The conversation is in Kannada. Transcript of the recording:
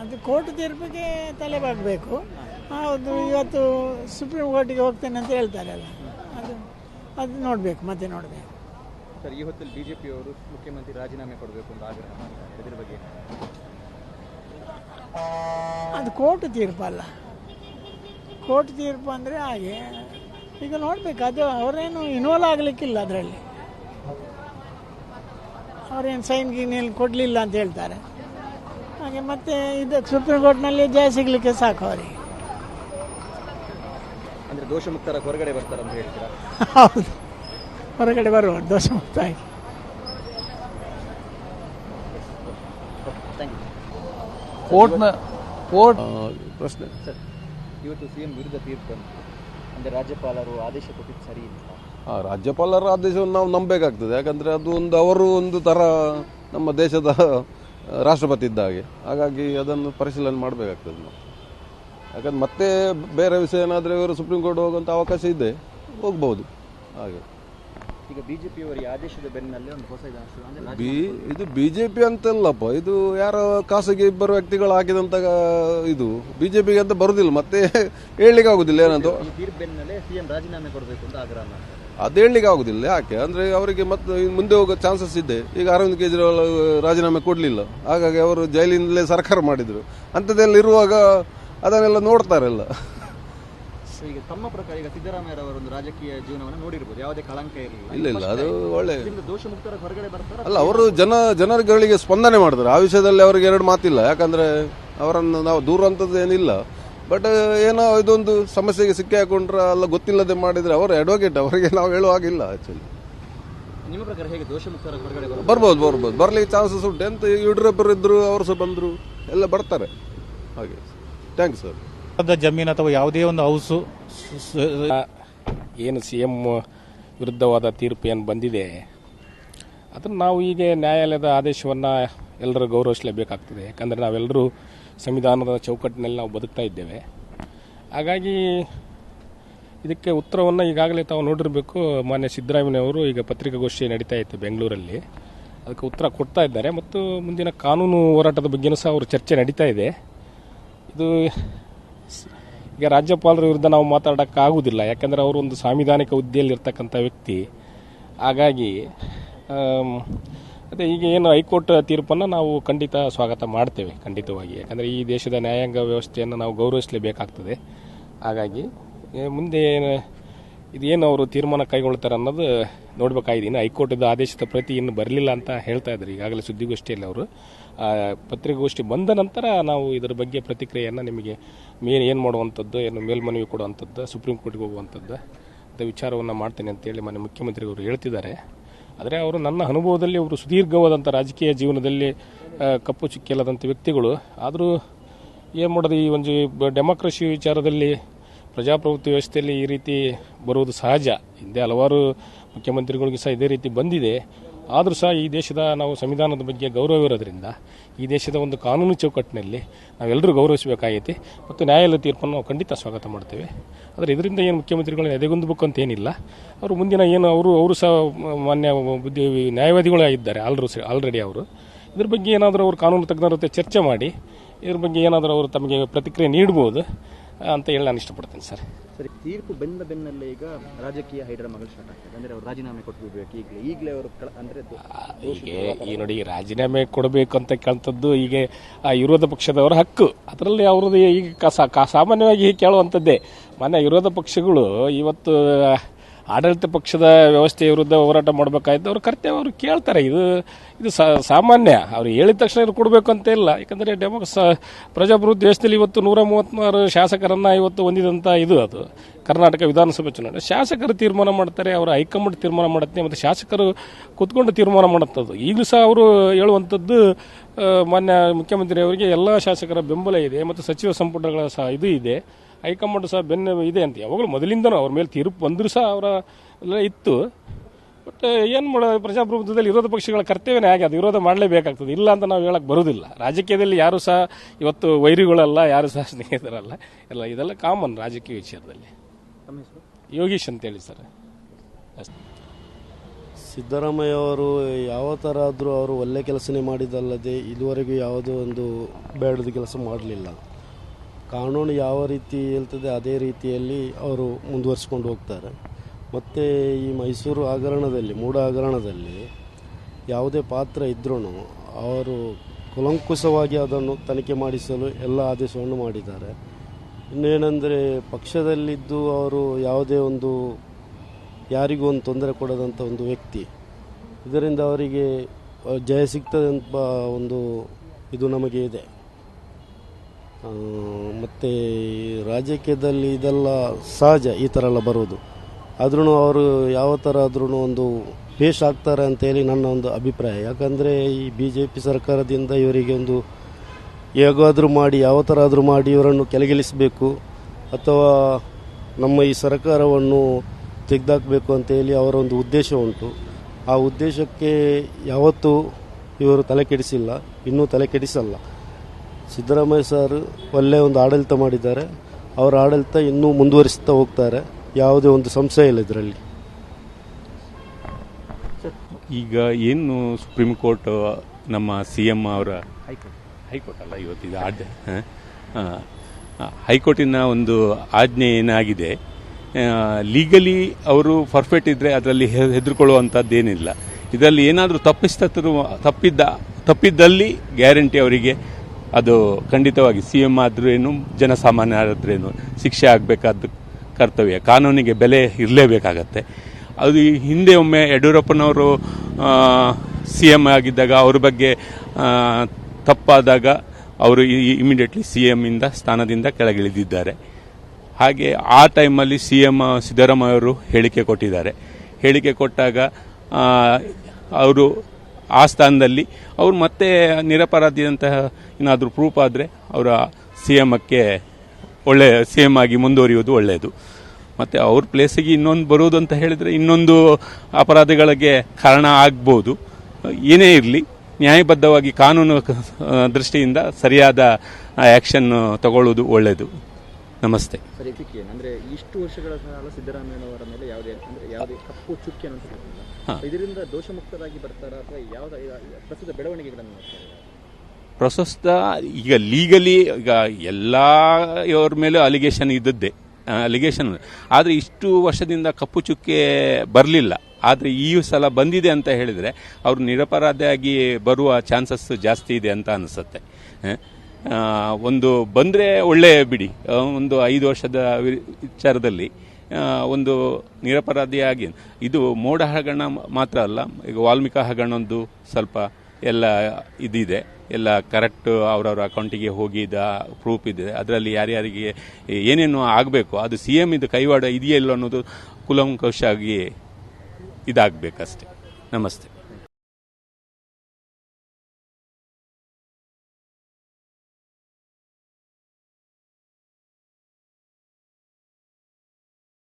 ಅದು ಕೋರ್ಟ್ ತೀರ್ಪಿಗೆ ತಲೆ ಬಾಗಬೇಕು. ಹೌದು ಇವತ್ತು ಸುಪ್ರೀಂ ಕೋರ್ಟಿಗೆ ಹೋಗ್ತೇನೆ ಅಂತ ಹೇಳ್ತಾರಲ್ಲ ಅದು ಅದು ನೋಡಬೇಕು ಮತ್ತೆ ನೋಡಬೇಕು. ಸರ್ ಈ ಹೊತ್ತಲ್ಲಿ ಬಿಜೆಪಿಯವರು ಮುಖ್ಯಮಂತ್ರಿ ರಾಜೀನಾಮೆ ಕೊಡಬೇಕು ಅಂತ ಆಗ್ರಹ ಮಾಡ್ತಾರೆ. ಇದ್ರ ಬಗ್ಗೆ ಅದು ಕೋರ್ಟ್ ತೀರ್ಪಲ್ಲ ಕೋರ್ಟ್ ತೀರ್ಪು ಅಂದರೆ ಹಾಗೆ. ಈಗ ನೋಡಬೇಕು ಅದು ಅವರೇನು ಇನ್ವಾಲ್ವ್ ಆಗಲಿಕ್ಕಿಲ್ಲ ಅದರಲ್ಲಿ. ಅವರೇನು ಸೈನ್ ಗೀನ್ ಕೊಡಲಿಲ್ಲ ಅಂತ ಹೇಳ್ತಾರೆ. ಹಾಗೆ ಮತ್ತೆ ಇದು ಸುಪ್ರೀಂ ಕೋರ್ಟ್ನಲ್ಲಿ ಜಯ ಸಿಗಲಿಕ್ಕೆ ಸಾಕು ಅವರಿಗೆ. ಅಂದ್ರೆ ದೋಷಮುಕ್ತರ ಹೊರಗಡೆ ಬರ್ತಾರೆ ಅಂತ ಹೇಳ್ತೀರಾ? ಹೌದು. ಹೊರಗಡೆ ಬರುವ ದೋಷ ಆಗಿ ಕೋರ್ಟ್ನ ಕೋರ್ಟ್ ಪ್ರಶ್ನೆ. ಸರ್ ಇವತ್ತು ಸಿಎಂ ವಿರುದ್ಧ ತೀರ್ಪು ಬಂತು. ಅಂದ್ರೆ ರಾಜ್ಯಪಾಲರು ಆದೇಶ ಕೊಟ್ಟಿದ್ದು ಸರಿ ಇಲ್ಲ. ಆ, ರಾಜ್ಯಪಾಲರ ಆದೇಶವನ್ನು ನಾವು ನಂಬಬೇಕಾಗ್ತದೆ. ಯಾಕಂದ್ರೆ ಅದು ಒಂದು ಅವರು ಒಂದು ತರ ನಮ್ಮ ದೇಶದ ರಾಷ್ಟ್ರಪತಿ ಇದ್ದ ಹಾಗೆ. ಹಾಗಾಗಿ ಅದನ್ನು ಪರಿಶೀಲನೆ ಮಾಡಬೇಕಾಗ್ತದೆ ನಾವು. ಯಾಕಂದ್ರೆ ಮತ್ತೆ ಬೇರೆ ವಿಷಯ ಏನಾದರೆ ಇವರು ಸುಪ್ರೀಂ ಕೋರ್ಟ್ ಹೋಗುವಂಥ ಅವಕಾಶ ಇದೆ ಹೋಗ್ಬೋದು. ಹಾಗೆ. ಈಗ ಬಿಜೆಪಿಯವರ ಈ ಆದೇಶದ ಬೆನ್ನಲ್ಲೇ ಒಂದು ಹೊಸ ಬಿ ಇದು ಬಿಜೆಪಿ ಅಂತಲ್ಲಪ್ಪ. ಇದು ಯಾರೋ ಖಾಸಗಿ ಇಬ್ಬರು ವ್ಯಕ್ತಿಗಳು ಹಾಕಿದಂತ ಇದು ಬಿಜೆಪಿಗೆ ಅಂತ ಬರುದಿಲ್ಲ. ಮತ್ತೆ ಹೇಳಲಿಕ್ಕೆ ಆಗುದಿಲ್ಲ ಏನಂತ ಬೆನ್ನಲ್ಲೇ ಸಿ ಸಿಎಂ ರಾಜೀನಾಮೆ ಕೊಡಬೇಕು ಅಂತ ಆಗ್ರಹ ಮಾಡ್ತಾರೆ. ಅದು ಹೇಳಲಿಕ್ಕೆ ಆಗುದಿಲ್ಲ. ಯಾಕೆ? ಅಂದ್ರೆ ಅವರಿಗೆ ಮತ್ತೆ ಮುಂದೆ ಹೋಗೋ ಚಾನ್ಸಸ್ ಇದೆ. ಈಗ ಅರವಿಂದ್ ಕೇಜ್ರಿವಾಲ್ ರಾಜೀನಾಮೆ ಕೊಡಲಿಲ್ಲ. ಹಾಗಾಗಿ ಅವರು ಜೈಲಿನಲ್ಲೇ ಸರ್ಕಾರ ಮಾಡಿದ್ರು. ಅಂಥದ್ದೆಲ್ಲ ಇರುವಾಗ ಅದನ್ನೆಲ್ಲ ನೋಡ್ತಾರೆಲ್ಲ. ಈಗ ತಮ್ಮ ಪ್ರಕಾರ ಈಗ ಸಿದ್ದರಾಮಯ್ಯರವರ ಒಂದು ರಾಜಕೀಯ ಜೀವನವನ್ನು ನೋಡಿರ್ಬೋದು. ಯಾವುದೇ ಕಳಂಕ ಇರಲಿಲ್ಲ. ಇಲ್ಲ ಇಲ್ಲ ಅದು ಒಳ್ಳೆ ದೋಷ ಮುಕ್ತರ ಹೊರಗಡೆ ಬರ್ತಾರೆ? ಅಲ್ಲ ಅವರು ಜನ ಜನರುಗಳಿಗೆ ಸ್ಪಂದನೆ ಮಾಡಿದ್ರು. ಆ ವಿಷಯದಲ್ಲಿ ಅವರಿಗೆ ಎರಡು ಮಾತಿಲ್ಲ. ಯಾಕಂದ್ರೆ ಅವರನ್ನು ನಾವು ದೂರ ಅಂತದ್ದು ಏನಿಲ್ಲ. ಬಟ್ ಏನೋ ಇದೊಂದು ಸಮಸ್ಯೆಗೆ ಸಿಕ್ಕಿ ಹಾಕೊಂಡ್ರೆ ಅಲ್ಲ ಗೊತ್ತಿಲ್ಲದೆ ಮಾಡಿದ್ರೆ ಅವರು ಅಡ್ವೊಕೇಟ್ ಅವರಿಗೆ ನಾವು ಹೇಳುವಾಗಿಲ್ಲ ಆಕ್ಚುಲಿ ನಿಮ್ಮ ಪ್ರಕಾರ ಹೇಗೆ ದೋಷ ಮುಕ್ತರ ಹೊರಗಡೆ ಬರೋದು? ಬರ್ಬೋದು ಬರ್ಬೋದು. ಬರ್ಲಿಕ್ಕೆ ಚಾನ್ಸಸ್ ಉಂಟು. ಎಂತ ಯಡಿಯೂರಪ್ಪರು ಇದ್ರು ಅವರು ಸಹ ಬಂದರು ಎಲ್ಲ ಬರ್ತಾರೆ. ಹಾಗೆ. ಯು ಸರ್ ಜಮೀನು ಅಥವಾ ಯಾವುದೇ ಒಂದು ಹೌಸು ಏನು ಸಿ ಎಂ ವಿರುದ್ಧವಾದ ತೀರ್ಪು ಏನು ಬಂದಿದೆ ಅದನ್ನು ನಾವು ಈಗ ನ್ಯಾಯಾಲಯದ ಆದೇಶವನ್ನು ಎಲ್ಲರೂ ಗೌರವಿಸಲೇಬೇಕಾಗ್ತದೆ. ಯಾಕಂದರೆ ನಾವೆಲ್ಲರೂ ಸಂವಿಧಾನದ ಚೌಕಟ್ಟಿನಲ್ಲಿ ನಾವು ಬದುಕ್ತಾ ಇದ್ದೇವೆ. ಹಾಗಾಗಿ ಇದಕ್ಕೆ ಉತ್ತರವನ್ನು ಈಗಾಗಲೇ ತಾವು ನೋಡಿರಬೇಕು. ಮಾನ್ಯ ಸಿದ್ದರಾಮಯ್ಯನವರು ಈಗ ಪತ್ರಿಕಾಗೋಷ್ಠಿ ನಡೀತಾ ಇತ್ತು ಬೆಂಗಳೂರಲ್ಲಿ. ಅದಕ್ಕೆ ಉತ್ತರ ಕೊಡ್ತಾ ಇದ್ದಾರೆ. ಮತ್ತು ಮುಂದಿನ ಕಾನೂನು ಹೋರಾಟದ ಬಗ್ಗೆಯೂ ಸಹ ಅವರು ಚರ್ಚೆ ನಡೀತಾ ಇದೆ. ಇದು ಈಗ ರಾಜ್ಯಪಾಲರ ವಿರುದ್ಧ ನಾವು ಮಾತಾಡೋಕ್ಕಾಗುವುದಿಲ್ಲ. ಯಾಕಂದರೆ ಅವರು ಒಂದು ಸಾಂವಿಧಾನಿಕ ಹುದ್ದೆಯಲ್ಲಿರ್ತಕ್ಕಂಥ ವ್ಯಕ್ತಿ. ಹಾಗಾಗಿ ಅದೇ, ಈಗ ಏನು ಹೈಕೋರ್ಟ್ ತೀರ್ಪನ್ನು ನಾವು ಖಂಡಿತ ಸ್ವಾಗತ ಮಾಡ್ತೇವೆ, ಖಂಡಿತವಾಗಿ. ಯಾಕಂದರೆ ಈ ದೇಶದ ನ್ಯಾಯಾಂಗ ವ್ಯವಸ್ಥೆಯನ್ನು ನಾವು ಗೌರವಿಸಲೇಬೇಕಾಗ್ತದೆ. ಹಾಗಾಗಿ ಮುಂದೆ ಇದೇನು ಅವರು ತೀರ್ಮಾನ ಕೈಗೊಳ್ತಾರೆ ಅನ್ನೋದು ನೋಡ್ಬೇಕಾಗಿದೆ. ಇನ್ನು ಹೈಕೋರ್ಟ್ದ ಆದೇಶದ ಪ್ರತಿ ಇನ್ನು ಬರಲಿಲ್ಲ ಅಂತ ಹೇಳ್ತಾ ಇದ್ದಾರೆ. ಈಗಾಗಲೇ ಸುದ್ದಿಗೋಷ್ಠಿಯಲ್ಲಿ ಅವರು. ಪತ್ರಿಕಾಗೋಷ್ಠಿ ಬಂದ ನಂತರ ನಾವು ಇದರ ಬಗ್ಗೆ ಪ್ರತಿಕ್ರಿಯೆಯನ್ನು ನಿಮಗೆ ಮೇನ್ ಏನು ಮಾಡುವಂಥದ್ದು, ಏನು ಮೇಲ್ಮನವಿ ಕೊಡುವಂಥದ್ದು, ಸುಪ್ರೀಂ ಕೋರ್ಟ್ಗೆ ಹೋಗುವಂಥದ್ದು, ಅಂತ ವಿಚಾರವನ್ನು ಮಾಡ್ತೇನೆ ಅಂತೇಳಿ ಮನೆ ಮುಖ್ಯಮಂತ್ರಿಗಳು ಹೇಳ್ತಿದ್ದಾರೆ. ಆದರೆ ಅವರು ನನ್ನ ಅನುಭವದಲ್ಲಿ ಅವರು ಸುದೀರ್ಘವಾದಂಥ ರಾಜಕೀಯ ಜೀವನದಲ್ಲಿ ಕಪ್ಪು ಚುಕ್ಕಿಲ್ಲದಂಥ ವ್ಯಕ್ತಿಗಳು. ಆದರೂ ಏನು ಮಾಡೋದು, ಈ ಒಂದು ಡೆಮೋಕ್ರಸಿ ವಿಚಾರದಲ್ಲಿ, ಪ್ರಜಾಪ್ರಭುತ್ವ ವ್ಯವಸ್ಥೆಯಲ್ಲಿ ಈ ರೀತಿ ಬರುವುದು ಸಹಜ. ಹಿಂದೆ ಹಲವಾರು ಮುಖ್ಯಮಂತ್ರಿಗಳಿಗೆ ಸಹ ಇದೇ ರೀತಿ ಬಂದಿದೆ. ಆದರೂ ಸಹ ಈ ದೇಶದ ನಾವು ಸಂವಿಧಾನದ ಬಗ್ಗೆ ಗೌರವ ಇರೋದ್ರಿಂದ ಈ ದೇಶದ ಒಂದು ಕಾನೂನು ಚೌಕಟ್ಟಿನಲ್ಲಿ ನಾವೆಲ್ಲರೂ ಗೌರವಿಸಬೇಕಾಗೈತಿ ಮತ್ತು ನ್ಯಾಯಾಲಯ ತೀರ್ಪನ್ನು ನಾವು ಖಂಡಿತ ಸ್ವಾಗತ ಮಾಡ್ತೇವೆ. ಆದರೆ ಇದರಿಂದ ಏನು ಮುಖ್ಯಮಂತ್ರಿಗಳನ್ನ ಎದೆಗುಂದಬೇಕು ಅಂತ ಏನಿಲ್ಲ. ಅವರು ಮುಂದಿನ ಏನು ಅವರು ಅವರು ಸಹ ಮಾನ್ಯ ಬುದ್ಧಿ ನ್ಯಾಯವಾದಿಗಳೇ ಆಗಿದ್ದಾರೆ ಆಲ್ರು ಆಲ್ರೆಡಿ ಅವರು. ಇದ್ರ ಬಗ್ಗೆ ಏನಾದರೂ ಅವರು ಕಾನೂನು ತಜ್ಞರ ಜೊತೆ ಚರ್ಚೆ ಮಾಡಿ, ಇದ್ರ ಬಗ್ಗೆ ಏನಾದರೂ ಅವರು ತಮಗೆ ಪ್ರತಿಕ್ರಿಯೆ ನೀಡ್ಬೋದು. ಅಂತ ಹೇಳಿ ನಾನು ಇಷ್ಟಪಡ್ತೇನೆ ಸರ್. ಸರಿ ತೀರ್ಪು ಬೆನ್ನ ಬೆನ್ನಲ್ಲೇ ಈಗ ರಾಜಕೀಯ ಹೈಡ್ರ ಮಗಳು ಸ್ಟಾರ್ಟ್ ಆಗ್ತದೆ. ಅಂದರೆ ಅವರು ರಾಜೀನಾಮೆ ಕೊಟ್ಬಿಡ್ಬೇಕು ಈಗಲೇ. ಈಗಲೇ ಅವರು ಅಂದರೆ ಈಗ ಈ ನೋಡಿ ರಾಜೀನಾಮೆ ಕೊಡಬೇಕು ಅಂತ ಕೇಳ್ತದ್ದು ಈಗ ಆ ವಿರೋಧ ಪಕ್ಷದವರ ಹಕ್ಕು. ಅದರಲ್ಲಿ ಅವ್ರದ್ದು ಈಗ ಸಾಮಾನ್ಯವಾಗಿ ಕೇಳುವಂಥದ್ದೇ. ಮನೆ ವಿರೋಧ ಪಕ್ಷಗಳು ಇವತ್ತು ಆಡಳಿತ ಪಕ್ಷದ ವ್ಯವಸ್ಥೆಯ ವಿರುದ್ಧ ಹೋರಾಟ ಮಾಡಬೇಕಾಯ್ತು. ಅವ್ರ ಕರ್ತವ್ಯ ಅವರು ಕೇಳ್ತಾರೆ. ಇದು ಇದು ಸಾಮಾನ್ಯ. ಅವ್ರು ಹೇಳಿದ ತಕ್ಷಣ ಇದು ಕೊಡಬೇಕು ಅಂತ ಇಲ್ಲ. ಯಾಕಂದರೆ ಡೆಮೋ ಪ್ರಜಾಪ್ರಭುತ್ವ ದೇಶದಲ್ಲಿ ಇವತ್ತು ನೂರ ಮೂವತ್ತ್ಮೂರು ಶಾಸಕರನ್ನು ಇವತ್ತು ಹೊಂದಿದಂಥ ಇದು ಅದು. ಕರ್ನಾಟಕ ವಿಧಾನಸಭೆ ಚುನಾವಣೆ. ಶಾಸಕರು ತೀರ್ಮಾನ ಮಾಡ್ತಾರೆ, ಅವರು ಹೈಕಮಾಂಡ್ ತೀರ್ಮಾನ ಮಾಡುತ್ತೆ, ಮತ್ತು ಶಾಸಕರು ಕೂತ್ಕೊಂಡು ತೀರ್ಮಾನ ಮಾಡುತ್ತದ್ದು. ಈಗಲೂ ಸಹ ಅವರು ಹೇಳುವಂಥದ್ದು ಮಾನ್ಯ ಮುಖ್ಯಮಂತ್ರಿ ಅವರಿಗೆ ಎಲ್ಲ ಶಾಸಕರ ಬೆಂಬಲ ಇದೆ, ಮತ್ತು ಸಚಿವ ಸಂಪುಟಗಳ ಸಹ ಇದು ಇದೆ. ಹೈಕಮಾಂಡ್ ಸಹ ಬೆನ್ನ ಇದೆ ಅಂತ. ಯಾವಾಗಲೂ ಮೊದಲಿಂದನೂ ಅವ್ರ ಮೇಲೆ ತೀರ್ಪು ಬಂದರೂ ಸಹ ಅವರ ಇತ್ತು. ಬಟ್ ಏನು ಮಾಡೋ, ಪ್ರಜಾಪ್ರಭುತ್ವದಲ್ಲಿ ವಿರೋಧ ಪಕ್ಷಗಳ ಕರ್ತವ್ಯನೇ ಹಾಗೆ, ಅದು ವಿರೋಧ ಮಾಡಲೇಬೇಕಾಗ್ತದೆ. ಇಲ್ಲ ಅಂತ ನಾವು ಹೇಳಕ್ಕೆ ಬರೋದಿಲ್ಲ. ರಾಜಕೀಯದಲ್ಲಿ ಯಾರು ಸಹ ಇವತ್ತು ವೈರಿಗಳಲ್ಲ, ಯಾರು ಸಹ ಸ್ನೇಹಿತರಲ್ಲ. ಎಲ್ಲ ಇದೆಲ್ಲ ಕಾಮನ್ ರಾಜಕೀಯ ತಮ್ಮ ಯೋಗೀಶ್ ಅಂತೇಳಿ ಸರ್. ಸಿದ್ದರಾಮಯ್ಯ ಅವರು ಯಾವ ಥರ ಆದರೂ ಅವರು ಒಳ್ಳೆ ಕೆಲಸನೇ ಮಾಡಿದಲ್ಲದೆ ಇದುವರೆಗೂ ಯಾವುದೋ ಒಂದು ಬೇಡದ ಕೆಲಸ ಮಾಡಲಿಲ್ಲ. ಕಾನೂನು ಯಾವ ರೀತಿ ಹೇಳ್ತದೆ ಅದೇ ರೀತಿಯಲ್ಲಿ ಅವರು ಮುಂದುವರಿಸ್ಕೊಂಡು ಹೋಗ್ತಾರೆ. ಮತ್ತು ಈ ಮೈಸೂರು ಹಗರಣದಲ್ಲಿ, ಮೂಡ ಹಗರಣದಲ್ಲಿ ಯಾವುದೇ ಪಾತ್ರ ಇದ್ರೂ ಅವರು ಕುಲಂಕುಷವಾಗಿ ಅದನ್ನು ತನಿಖೆ ಮಾಡಿಸಲು ಎಲ್ಲ ಆದೇಶವನ್ನು ಮಾಡಿದ್ದಾರೆ. ಇನ್ನೇನೆಂದರೆ ಪಕ್ಷದಲ್ಲಿದ್ದು ಅವರು ಯಾವುದೇ ಒಂದು ಯಾರಿಗೂ ಒಂದು ತೊಂದರೆ ಕೊಡದಂಥ ಒಂದು ವ್ಯಕ್ತಿ. ಇದರಿಂದ ಅವರಿಗೆ ಜಯ ಸಿಗ್ತದೆ ಒಂದು ಇದು ನಮಗೆ ಇದೆ. ಮತ್ತು ರಾಜಕೀಯದಲ್ಲಿ ಇದೆಲ್ಲ ಸಹಜ, ಈ ಥರ ಎಲ್ಲ ಬರೋದು ಆದ್ರೂ ಅವರು ಯಾವ ಥರ ಆದ್ರೂ ಒಂದು ಪೇಶ್ ಆಗ್ತಾರೆ ಅಂತೇಳಿ ನನ್ನ ಒಂದು ಅಭಿಪ್ರಾಯ. ಯಾಕಂದರೆ ಈ ಬಿ ಜೆ ಪಿ ಸರ್ಕಾರದಿಂದ ಇವರಿಗೆ ಒಂದು ಹೇಗಾದರೂ ಮಾಡಿ, ಯಾವ ಥರ ಆದರೂ ಮಾಡಿ ಇವರನ್ನು ಕೆಳಗಿಳಿಸಬೇಕು, ಅಥವಾ ನಮ್ಮ ಈ ಸರ್ಕಾರವನ್ನು ತೆಗೆದಾಕಬೇಕು ಅಂತೇಳಿ ಅವರ ಒಂದು ಉದ್ದೇಶ ಉಂಟು. ಆ ಉದ್ದೇಶಕ್ಕೆ ಯಾವತ್ತೂ ಇವರು ತಲೆ ಕೆಡಿಸಿಲ್ಲ, ಇನ್ನೂ ತಲೆ ಕೆಡಿಸಲ್ಲ. ಸಿದ್ದರಾಮಯ್ಯ ಸರ್ ಒಳ್ಳೆ ಒಂದು ಆಡಳಿತ ಮಾಡಿದ್ದಾರೆ. ಅವರ ಆಡಳಿತ ಇನ್ನೂ ಮುಂದುವರಿಸ್ತಾ ಹೋಗ್ತಾರೆ. ಯಾವುದೇ ಒಂದು ಸಂಶಯ ಇಲ್ಲ ಇದರಲ್ಲಿ. ಈಗ ಏನು ಸುಪ್ರೀಂ ಕೋರ್ಟ್, ನಮ್ಮ ಸಿ ಎಂ ಅವರ ಹೈಕೋರ್ಟ್ ಅಲ್ಲ ಇವತ್ತಿದು ಆಡ್ ಹೈಕೋರ್ಟಿನ ಒಂದು ಆಜ್ಞೆ ಏನಾಗಿದೆ? ಲೀಗಲಿ ಅವರು ಪರ್ಫೆಕ್ಟ್ ಇದ್ರೆ ಅದರಲ್ಲಿ ಹೆದರ್ಕೊಳ್ಳುವಂಥದ್ದೇನಿಲ್ಲ ಇದರಲ್ಲಿ ಏನಾದರೂ ತಪ್ಪಿಸ್ತರು ತಪ್ಪಿದ್ದ, ತಪ್ಪಿದ್ದಲ್ಲಿ ಗ್ಯಾರಂಟಿ ಅವರಿಗೆ ಅದು ಖಂಡಿತವಾಗಿ ಸಿ ಎಂ ಆದ್ರೇನು ಏನು ಶಿಕ್ಷೆ ಆಗಬೇಕಾದ ಕರ್ತವ್ಯ. ಕಾನೂನಿಗೆ ಬೆಲೆ ಇರಲೇಬೇಕಾಗತ್ತೆ. ಅದು ಹಿಂದೆ ಒಮ್ಮೆ ಯಡಿಯೂರಪ್ಪನವರು ಸಿ ಎಂ ಆಗಿದ್ದಾಗ ಅವ್ರ ಬಗ್ಗೆ ತಪ್ಪಾದಾಗ ಅವರು ಇಮಿಡಿಯೇಟ್ಲಿ ಸಿ ಇಂದ, ಸ್ಥಾನದಿಂದ ಕೆಳಗಿಳಿದಿದ್ದಾರೆ. ಹಾಗೆ ಆ ಟೈಮಲ್ಲಿ ಸಿ ಎಂ ಸಿದ್ದರಾಮಯ್ಯ ಅವರು ಹೇಳಿಕೆ ಕೊಟ್ಟಿದ್ದಾರೆ. ಹೇಳಿಕೆ ಕೊಟ್ಟಾಗ ಅವರು ಆ ಸ್ಥಾನದಲ್ಲಿ. ಅವರು ಮತ್ತೆ ನಿರಪರಾಧಿಯಂತಹ ಏನಾದರೂ ಪ್ರೂಫ್ ಆದರೆ ಅವರ ಸಿ ಎಮ್ಗೆ ಒಳ್ಳೆ ಸಿ ಎಂ ಆಗಿ ಮುಂದುವರಿಯುವುದು ಒಳ್ಳೆಯದು ಮತ್ತು ಅವ್ರ ಪ್ಲೇಸಿಗೆ ಇನ್ನೊಂದು ಬರುವುದು ಅಂತ ಹೇಳಿದರೆ ಇನ್ನೊಂದು ಅಪರಾಧಗಳಿಗೆ ಕಾರಣ ಆಗ್ಬೋದು. ಏನೇ ಇರಲಿ, ನ್ಯಾಯಬದ್ಧವಾಗಿ ಕಾನೂನು ದೃಷ್ಟಿಯಿಂದ ಸರಿಯಾದ ಆ್ಯಕ್ಷನ್ ತಗೊಳ್ಳೋದು ಒಳ್ಳೆಯದು ನಮಸ್ತೆ. ಇದಕ್ಕೆ ಅಂದ್ರೆ ಇಷ್ಟು ವರ್ಷಗಳ ಕಾಲ ಸಿದ್ದರಾಮಯ್ಯನವರ ಮೇಲೆ ಯಾವುದೇ ಅಂದ್ರೆ ಯಾವುದೇ ಕಪ್ಪು ಚುಕ್ಕಿ ಅನ್ನೋದು. ಇದರಿಂದ ದೋಷಮುಕ್ತರಾಗಿ ಬರ್ತಾರ ಅಥವಾ ಯಾವ ಪ್ರಸ್ತುತ ಬೆಳವಣಿಗೆಗಳನ್ನು ಪ್ರಸ್ತುತ ಈಗ ಲೀಗಲಿ ಈಗ ಎಲ್ಲ ಇವ್ರ ಮೇಲೂ ಅಲಿಗೇಷನ್ ಇದ್ದದ್ದೇ. ಅಲಿಗೇಷನ್ ಆದರೆ ಇಷ್ಟು ವರ್ಷದಿಂದ ಕಪ್ಪು ಚುಕ್ಕೆ ಬರಲಿಲ್ಲ. ಆದರೆ ಈ ಸಲ ಬಂದಿದೆ ಅಂತ ಹೇಳಿದರೆ ಅವರು ನಿರಪರಾಧಿಯಾಗಿ ಬರುವ ಚಾನ್ಸಸ್ ಜಾಸ್ತಿ ಇದೆ ಅಂತ ಅನಿಸುತ್ತೆ. ಒಂದು ಬಂದರೆ ಒಳ್ಳೆಯ ಬಿಡಿ. ಒಂದು ಐದು ವರ್ಷದ ವಿಚಾರದಲ್ಲಿ ಒಂದು ನಿರಪರಾಧಿಯಾಗಿ ಇದು ಮೋಡ ಹಗರಣ ಮಾತ್ರ ಅಲ್ಲ, ಈಗ ವಾಲ್ಮೀಕಿ ಹಗರಣದ್ದು ಸ್ವಲ್ಪ ಎಲ್ಲ ಇದಿದೆ. ಎಲ್ಲ ಕರೆಕ್ಟ್ ಅವರವರ ಅಕೌಂಟಿಗೆ ಹೋಗಿದ ಪ್ರೂಫ್ ಇದೆ. ಅದರಲ್ಲಿ ಯಾರ್ಯಾರಿಗೆ ಏನೇನು ಆಗಬೇಕು, ಅದು ಸಿ ಎಂ ಇದು ಕೈವಾಡ ಇದೆಯಲ್ಲ ಅನ್ನೋದು ಕುಲಂಕುಷಾಗಿ ಇದಾಗಬೇಕಷ್ಟೆ. ನಮಸ್ತೆ.